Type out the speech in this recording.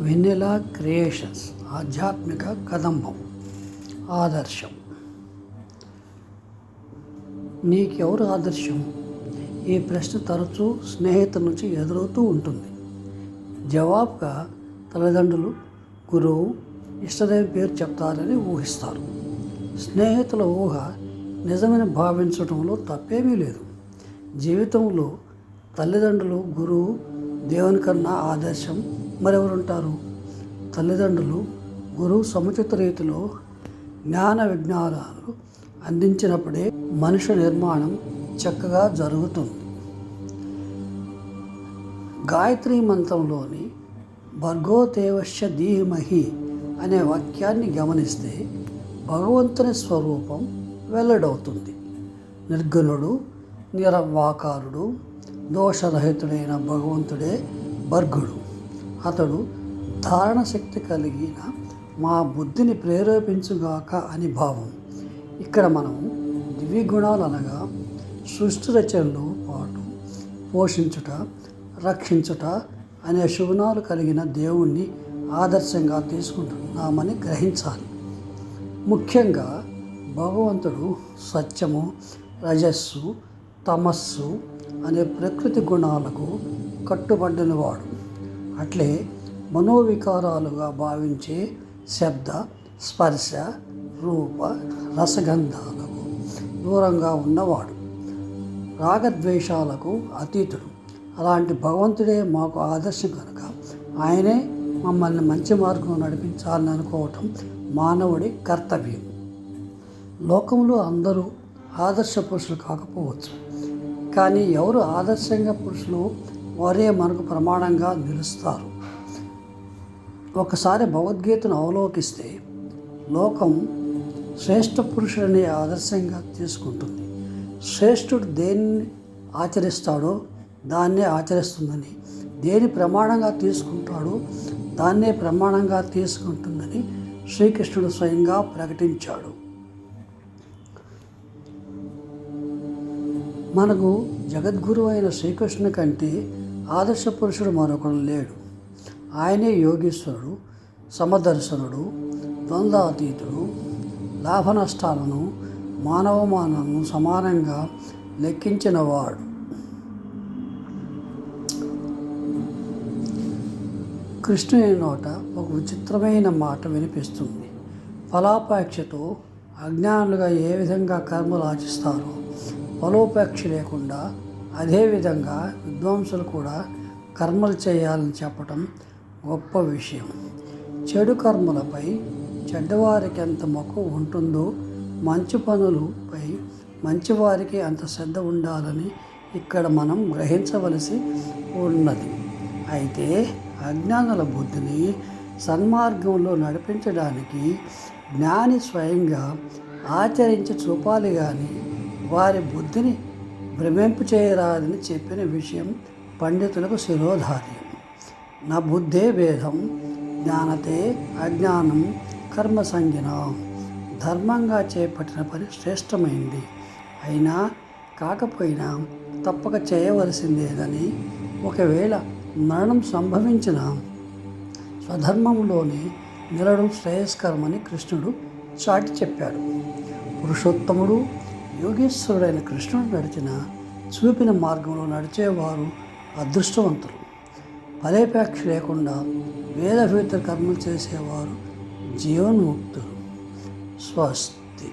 వెన్నెలా creations ఆధ్యాత్మిక కదంబం ఆదర్శం. నీకెవరు ఆదర్శం? ఈ ప్రశ్న తరచూ స్నేహితుల నుంచి ఎదురవుతూ ఉంటుంది. జవాబుగా తల్లిదండ్రులు గురువు ఇష్టదైవ పేరు చెప్తారని ఊహిస్తారు. స్నేహితుల ఊహ నిజమని భావించడంలో తప్పేమీ లేదు. జీవితంలో తల్లిదండ్రులు గురువు దేవుని కన్నా ఆదర్శం మరెవరుంటారు? తల్లిదండ్రులు గురువు సముచిత రీతిలో జ్ఞాన విజ్ఞానాలు అందించినప్పుడే మనుషు నిర్మాణం చక్కగా జరుగుతుంది. గాయత్రి మంత్రంలోని భర్గోదేవశ ధీమహి అనే వాక్యాన్ని గమనిస్తే భగవంతుని స్వరూపం వెల్లడవుతుంది. నిర్గుణుడు నిరవాకారుడు దోషరహితుడైన భగవంతుడే భర్గుడు. అతడు ధారణ శక్తి కలిగిన మా బుద్ధిని ప్రేరేపించుగాక అని భావం. ఇక్కడ మనం దివ్య గుణాలు అనగా సృష్టి రచనలో పాటు పోషించుట రక్షించుట అనే శుభనాలు కలిగిన దేవుణ్ణి ఆదర్శంగా తీసుకుంటున్నామని గ్రహించాలి. ముఖ్యంగా భగవంతుడు సత్యము రజస్సు తమస్సు అనే ప్రకృతి గుణాలకు కట్టుబడినవాడు. అట్లే మనోవికారాలుగా భావించే శబ్ద స్పర్శ రూప రసగంధాలకు దూరంగా ఉన్నవాడు. రాగద్వేషాలకు అతీతుడు. అలాంటి భగవంతుడే మాకు ఆదర్శం కనుక ఆయనే మమ్మల్ని మంచి మార్గం నడిపించాలని అనుకోవటం మానవుడి కర్తవ్యం. లోకంలో అందరూ ఆదర్శ పురుషులు కాకపోవచ్చు. కానీ ఎవరు ఆదర్శంగా పురుషులు వారే మనకు ప్రమాణంగా నిలుస్తారు. ఒకసారి భగవద్గీతను అవలోకిస్తే లోకం శ్రేష్ఠ పురుషుడిని ఆదర్శంగా తీసుకుంటుంది. శ్రేష్ఠుడు దేన్ని ఆచరిస్తాడో దాన్నే ఆచరిస్తుందని దేని ప్రమాణంగా తీసుకుంటాడో దాన్నే ప్రమాణంగా తీసుకుంటుందని శ్రీకృష్ణుడు స్వయంగా ప్రకటించాడు. మనకు జగద్గురు అయిన శ్రీకృష్ణుని కంటే ఆదర్శ పురుషుడు మరొకడు లేడు. ఆయనే యోగీశ్వరుడు సమదర్శనుడు ద్వంద్వాతీతుడు లాభ నష్టాలను మానవమానాలను సమానంగా లెక్కించినవాడు. కృష్ణుని నోట ఒక విచిత్రమైన మాట వినిపిస్తుంది. ఫలాపేక్షతో అజ్ఞానులుగా ఏ విధంగా కర్మలు ఆచిస్తారో ఫలోపేక్ష లేకుండా అదేవిధంగా విద్వాంసులు కూడా కర్మలు చేయాలని చెప్పటం గొప్ప విషయం. చెడు కర్మలపై చెడ్డవారికి ఎంత మక్కువ ఉంటుందో మంచి పనులపై మంచివారికి అంత శ్రద్ధ ఉండాలని ఇక్కడ మనం గ్రహించవలసి ఉన్నది. అయితే అజ్ఞానుల బుద్ధిని సన్మార్గంలో నడిపించడానికి జ్ఞాని స్వయంగా ఆచరించి చూపాలి కానీ వారి బుద్ధిని భ్రమింపు చేయరాదని చెప్పిన విషయం పండితులకు శిరోధార్యం. నా బుద్ధే భేదం జ్ఞానతే అజ్ఞానం కర్మ సంజ్ఞన. ధర్మంగా చేపట్టిన పని శ్రేష్టమైంది. అయినా కాకపోయినా తప్పక చేయవలసిందేదని ఒకవేళ మరణం సంభవించిన స్వధర్మంలోనే నిలడం శ్రేయస్కరమని కృష్ణుడు చాటి చెప్పాడు. పురుషోత్తముడు యోగేశ్వరుడైన కృష్ణుడు నడిచిన చూపిన మార్గంలో నడిచేవారు అదృష్టవంతులు. ఫలేపేక్ష లేకుండా వేదభీత కర్మలు చేసేవారు జీవన్ముక్తులు. స్వస్తి.